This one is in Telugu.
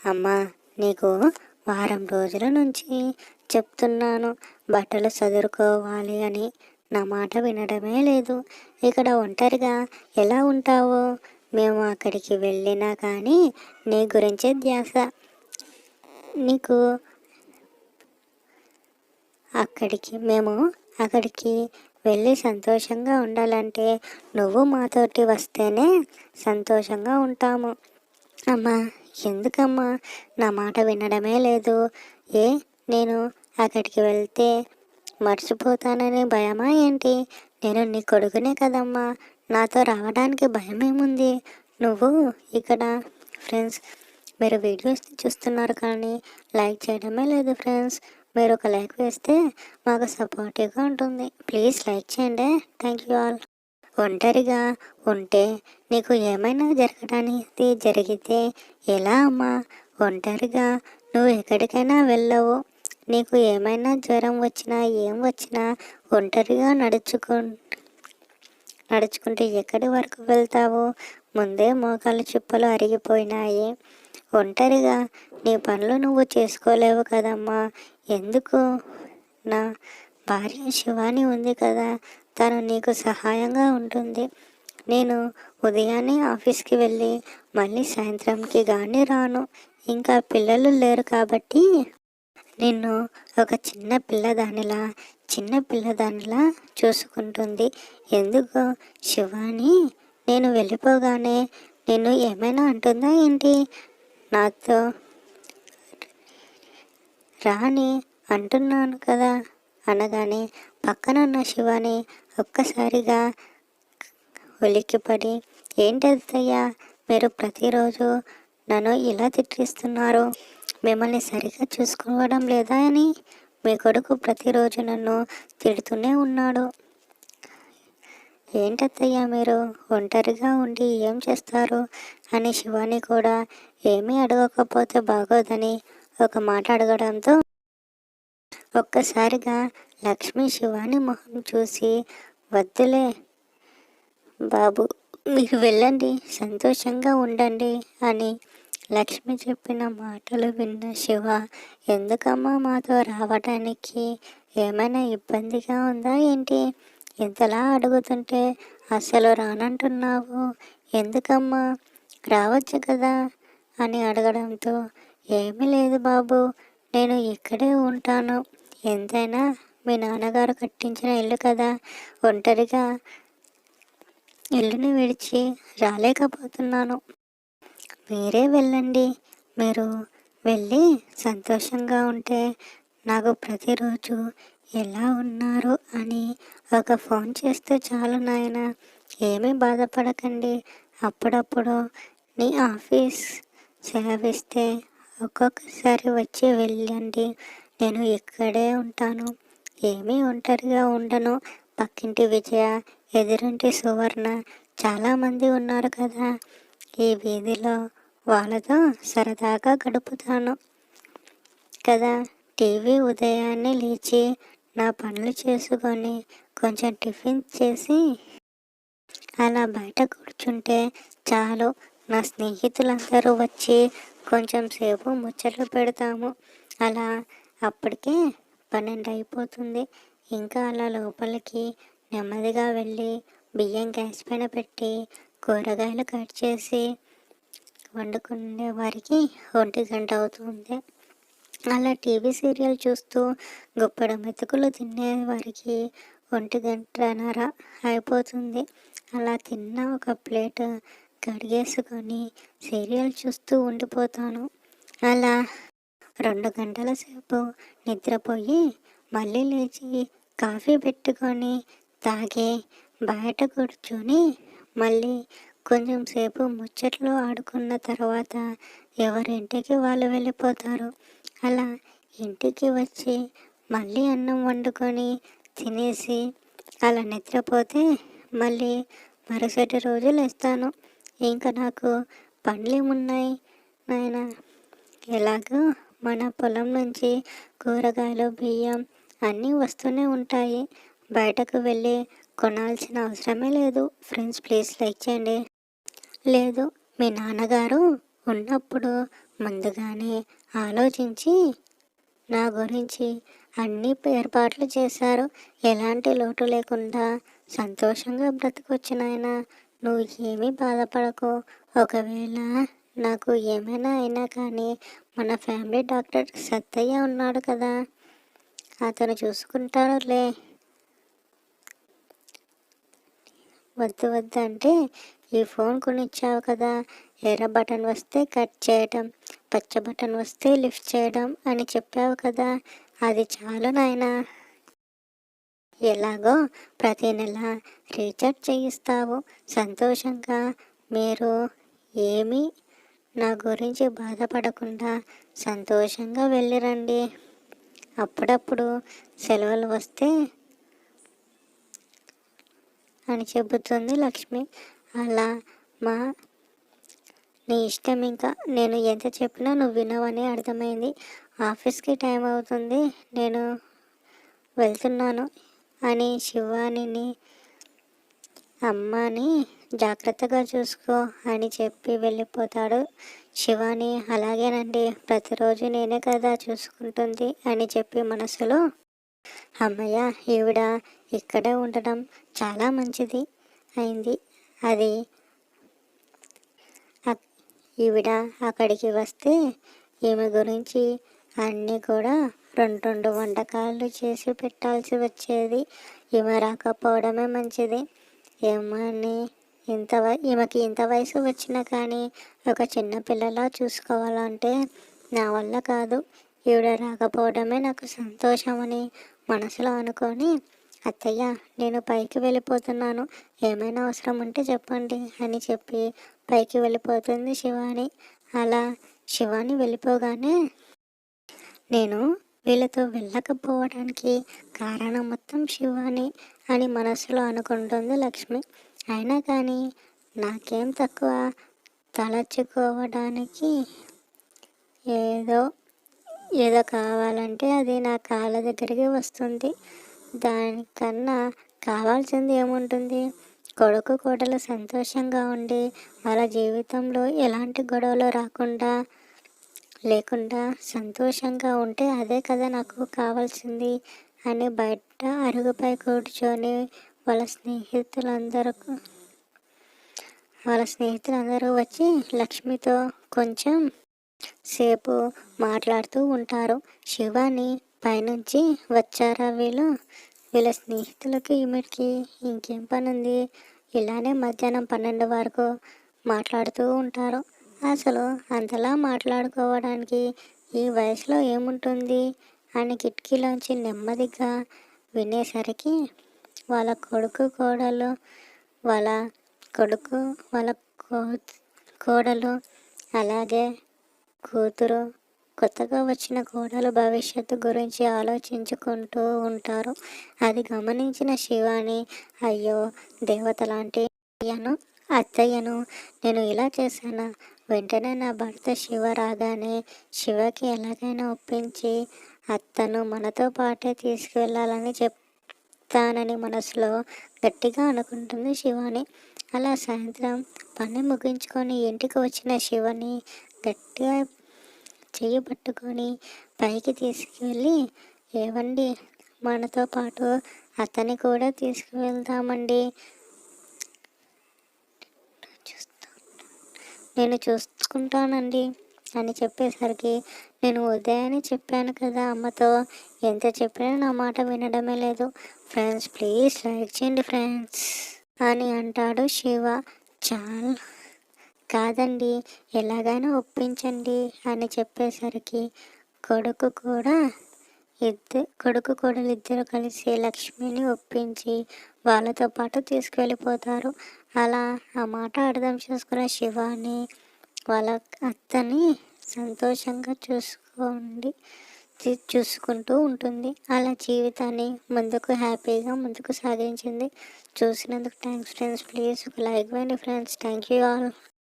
అమ్మా నీకు వారం రోజుల నుంచి చెప్తున్నాను బట్టలు చదువుకోవాలి అని. నా మాట వినడమే లేదు. ఇక్కడ ఒంటరిగా ఎలా ఉంటావో? మేము అక్కడికి వెళ్ళినా కానీ నీ గురించే ధ్యాస. నీకు అక్కడికి మేము అక్కడికి వెళ్ళి సంతోషంగా ఉండాలంటే నువ్వు మాతోటి వస్తేనే సంతోషంగా ఉంటాము. అమ్మా ఎందుకమ్మా? నా మాట వినడమే లేదు. ఏ? నేను అక్కడికి వెళ్తే మర్చిపోతాననే భయమా ఏంటి? నేను నీ కొడుకునే కదమ్మా. నాతో రావడానికి భయం ఏముంది నువ్వు ఇక్కడ ఫ్రెండ్స్ మీరు వీడియోస్ చూస్తున్నారు కానీ లైక్ చేయడమే లేదు ఫ్రెండ్స్. మీరు ఒక లైక్ వేస్తే మాకు సపోర్టివ్గా ఉంటుంది. ప్లీజ్ లైక్ చేయండి. Thank you all. ఒంటరిగా ఉంటే నీకు ఏమైనా జరగడానికి జరిగితే ఎలా అమ్మా? ఒంటరిగా నువ్వు ఎక్కడికైనా వెళ్ళవు. నీకు ఏమైనా జ్వరం వచ్చినా ఏం వచ్చినా ఒంటరిగా నడుచుకు నడుచుకుంటే ఎక్కడి వరకు వెళ్తావు? ముందే మోకాలు చిప్పలు అరిగిపోయినాయి. ఒంటరిగా నీ పనులు నువ్వు చేసుకోలేవు కదమ్మా. ఎందుకు? నా భార్య శివాని ఉంది కదా. తను నీకు సహాయంగా ఉంటుంది. నేను ఉదయాన్నే ఆఫీస్కి వెళ్ళి మళ్ళీ సాయంత్రంకి కానీ రాను. ఇంకా పిల్లలు లేరు కాబట్టి నిన్ను ఒక చిన్న పిల్లదానిలా చిన్న పిల్లదానిలా చూసుకుంటుంది. ఎందుకు శివాని నేను వెళ్ళిపోగానే నేను ఏమైనా అంటుందా ఏంటి? నాతో రాని అంటున్నాను కదా. అనగానే పక్కనున్న శివాని ఒక్కసారిగా ఉలిక్కిపడి ఏంటయ్యా మీరు ప్రతిరోజు నన్ను ఇలా తిట్టిస్తున్నారు? మిమ్మల్ని సరిగా చూసుకోవడం లేదా అని? మీ కొడుకు ప్రతిరోజు నన్ను తిడుతూనే ఉన్నాడు. ఏంటత్తయ్యా మీరు? ఒంటరిగా ఉండి ఏం చేస్తారు? అని శివాని కూడా ఏమీ అడగకపోతే బాగోదని ఒక మాట అడగడంతో ఒక్కసారిగా లక్ష్మి శివాని మొహం చూసి వద్దులే బాబు మీరు వెళ్ళండి సంతోషంగా ఉండండి అని లక్ష్మి చెప్పిన మాటలు విన్న శివ ఎందుకమ్మా మాతో రావడానికి ఏమైనా ఇబ్బందిగా ఉందా ఏంటి? ఇంతలా అడుగుతుంటే అసలు రానంటున్నావు? ఎందుకమ్మా? రావచ్చు కదా అని అడగడంతో ఏమీ లేదు బాబు నేను ఇక్కడే ఉంటాను. ఎంతైనా మీ నాన్నగారు కట్టించిన ఇల్లు కదా. ఒంటరిగా ఇల్లుని విడిచి రాలేకపోతున్నాను. మీరే వెళ్ళండి. మీరు వెళ్ళి సంతోషంగా ఉంటే నాకు ప్రతిరోజు ఎలా ఉన్నారు అని ఒక ఫోన్ చేస్తే చాలు నాయన. ఏమీ బాధపడకండి. అప్పుడప్పుడు నీ ఆఫీస్ సెలవిస్తే ఒక్కొక్కసారి వచ్చి వెళ్ళండి. నేను ఇక్కడే ఉంటాను. ఏమీ ఒంటరిగా ఉండను. పక్కింటి విజయ ఎదురింటి సువర్ణ చాలామంది ఉన్నారు కదా. ఈ వీధిలో వాళ్ళతో సరదాగా గడుపుతాను. కదా టీవీ ఉదయాన్నే లేచి నా పనులు చేసుకొని కొంచెం టిఫిన్ చేసి అలా బయట కూర్చుంటే చాలు. నా స్నేహితులందరూ వచ్చి కొంచెం సేపు ముచ్చట్లు పెడతాము. అలా అప్పటికే పన్నెండు అయిపోతుంది. ఇంకా అలా లోపలికి నెమ్మదిగా వెళ్ళి బియ్యం గ్యాస్ పైన పెట్టి కూరగాయలు కట్ చేసి వండుకునే వారికి ఒంటి గంట అవుతుంది. అలా టీవీ సీరియల్ చూస్తూ గుప్పడ మెతుకులు తినే వారికి ఒంటి గంటన్నర అయిపోతుంది. అలా తిన్న ఒక ప్లేట్ కడిగేసుకొని సీరియల్ చూస్తూ ఉండిపోతాను. అలా రెండు గంటల సేపు నిద్రపోయి మళ్ళీ లేచి కాఫీ పెట్టుకొని తాగి బయట కూర్చొని మళ్ళీ కొంచెం సేపు ముచ్చట్లు ఆడుకున్న తర్వాత ఎవరింటికి వాళ్ళు వెళ్ళిపోతారు. అలా ఇంటికి వచ్చి మళ్ళీ అన్నం వండుకొని తినేసి అలా నిద్రపోతే మళ్ళీ మరుసటి రోజు లేస్తాను. ఇంకా నాకు పండ్లు ఏమున్నాయి నాయన? ఎలాగో మన పొలం నుంచి కూరగాయలు బియ్యం అన్నీ వస్తూనే ఉంటాయి. బయటకు వెళ్ళి కొనాల్సిన అవసరమే లేదు. ఫ్రెండ్స్ ప్లీజ్ లైక్ చేయండి. లేదు మీ నాన్నగారు ఉన్నప్పుడు ముందుగానే ఆలోచించి నా గురించి అన్ని ఏర్పాట్లు చేశారు. ఎలాంటి లోటు లేకుండా సంతోషంగా బ్రతకొచ్చినాయన నువ్వు ఏమీ బాధపడకు. ఒకవేళ నాకు ఏమైనా అయినా కానీ మన ఫ్యామిలీ డాక్టర్ సత్తయ్య ఉన్నాడు కదా అతను చూసుకుంటాడులే. వద్దు వద్దు అంటే ఈ ఫోన్ కొనిచ్చావు కదా ఎర్ర బటన్ వస్తే కట్ చేయడం పచ్చ బటన్ వస్తే లిఫ్ట్ చేయడం అని చెప్పావు కదా అది చాలు నాయన. ఎలాగో ప్రతి నెల రీఛార్జ్ చేయిస్తావు సంతోషంగా. మీరు ఏమీ నా గురించి బాధపడకుండా సంతోషంగా వెళ్ళిరండి. అప్పుడప్పుడు సెలవులు వస్తే అని చెబుతుంది లక్ష్మి. అలా మా నీ ఇష్టం ఇంకా నేను ఎంత చెప్పినా నువ్వు వినవని అర్థమైంది. ఆఫీస్కి టైం అవుతుంది నేను వెళ్తున్నాను అని శివానిని అమ్మని జాగ్రత్తగా చూసుకో అని చెప్పి వెళ్ళిపోతాడు శివాని. అలాగేనండి ప్రతిరోజు నేనే కదా చూసుకుంటుంది అని చెప్పి మనసులో అమ్మయ్య ఈవిడ ఇక్కడే ఉండడం చాలా మంచిది అయింది. అది ఈవిడ అక్కడికి వస్తే ఈమె గురించి అన్నీ కూడా రెండు రెండు వంటకాలు చేసి పెట్టాల్సి వచ్చేది. ఈమె రాకపోవడమే మంచిది. ఏమని ఇంత ఈమెకి ఇంత వయసు వచ్చినా కానీ ఒక చిన్న పిల్లలా చూసుకోవాలంటే నా వల్ల కాదు. ఈవిడ రాకపోవడమే నాకు సంతోషమని మనసులో అనుకొని అత్తయ్య నేను పైకి వెళ్ళిపోతున్నాను. ఏమైనా అవసరం ఉంటే చెప్పండి అని చెప్పి పైకి వెళ్ళిపోతుంది శివాని. అలా శివాని వెళ్ళిపోగానే నేను వీళ్ళతో వెళ్ళకపోవడానికి కారణం మొత్తం శివాని అని మనసులో అనుకుంటుంది లక్ష్మి. అయినా కానీ నాకేం తక్కువ తలచుకోవడానికి ఏదో ఏదో కావాలంటే అది నా కాళ్ళ దగ్గరికి వస్తుంది. దానికన్నా కావాల్సింది ఏముంటుంది? కొడుకు కోడలు సంతోషంగా ఉండి వాళ్ళ జీవితంలో ఎలాంటి గొడవలు రాకుండా లేకుండా సంతోషంగా ఉంటే అదే కదా నాకు కావాల్సింది అని బయట అరుగుపై కూర్చొని వాళ్ళ స్నేహితులందరూ వాళ్ళ స్నేహితులందరూ వచ్చి లక్ష్మితో కొంచెం సేపు మాట్లాడుతూ ఉంటారు. శివాని పైనుంచి వచ్చారా వీళ్ళు? వీళ్ళ స్నేహితులకి ఈమెకి ఇంకేం పని ఉంది ఇలానే మధ్యాహ్నం పన్నెండు వరకు మాట్లాడుతూ ఉంటారు. అసలు అంతలా మాట్లాడుకోవడానికి ఈ వయసులో ఏముంటుంది? అని కిటికీలోంచి నెమ్మదిగా వినేసరికి వాళ్ళ కొడుకు కోడలు వాళ్ళ కొడుకు వాళ్ళ కోడలు అలాగే కూతురు కొత్తగా వచ్చిన కోడలు భవిష్యత్తు గురించి ఆలోచించుకుంటూ ఉంటారు. అది గమనించిన శివాని అయ్యో దేవత లాంటి అయ్యను అత్తయ్యను నేను ఇలా చేశాను? వెంటనే నా భర్త శివ రాగానే శివకి ఎలాగైనా ఒప్పించి అత్తను మనతో పాటే తీసుకువెళ్ళాలని చెప్తానని మనసులో గట్టిగా అనుకుంటుంది శివాని. అలా సాయంత్రం పని ముగించుకొని ఇంటికి వచ్చిన శివని గట్టిగా చెయ్యి పట్టుకొని పైకి తీసుకువెళ్ళి ఏవండి? మనతో పాటు అతని కూడా తీసుకువెళ్తామండి. నేను చూసుకుంటానండి అని చెప్పేసరికి నేను ఉదయాన్నే చెప్పాను కదా అమ్మతో ఎంత చెప్పినా నా మాట వినడమే లేదు. ఫ్రెండ్స్ ప్లీజ్ లైక్ చేయండి ఫ్రెండ్స్ అని అంటాడు శివ. చాలా కాదండి ఎలాగైనా ఒప్పించండి అని చెప్పేసరికి కొడుకు కూడా ఇద్దరు కొడుకు కోడలు ఇద్దరు కలిసి లక్ష్మిని ఒప్పించి వాళ్ళతో పాటు తీసుకెళ్ళిపోతారు. అలా ఆ మాట అర్థం చేసుకున్న శివాని వాళ్ళ అత్తని సంతోషంగా చూసుకోండి చూసుకుంటూ ఉంటుంది. అలా జీవితాన్ని ముందుకు హ్యాపీగా ముందుకు సాగించింది. చూసినందుకు థ్యాంక్స్ ఫ్రెండ్స్. ప్లీజ్ ఒక లైక్ వేయండి ఫ్రెండ్స్. Thank you all.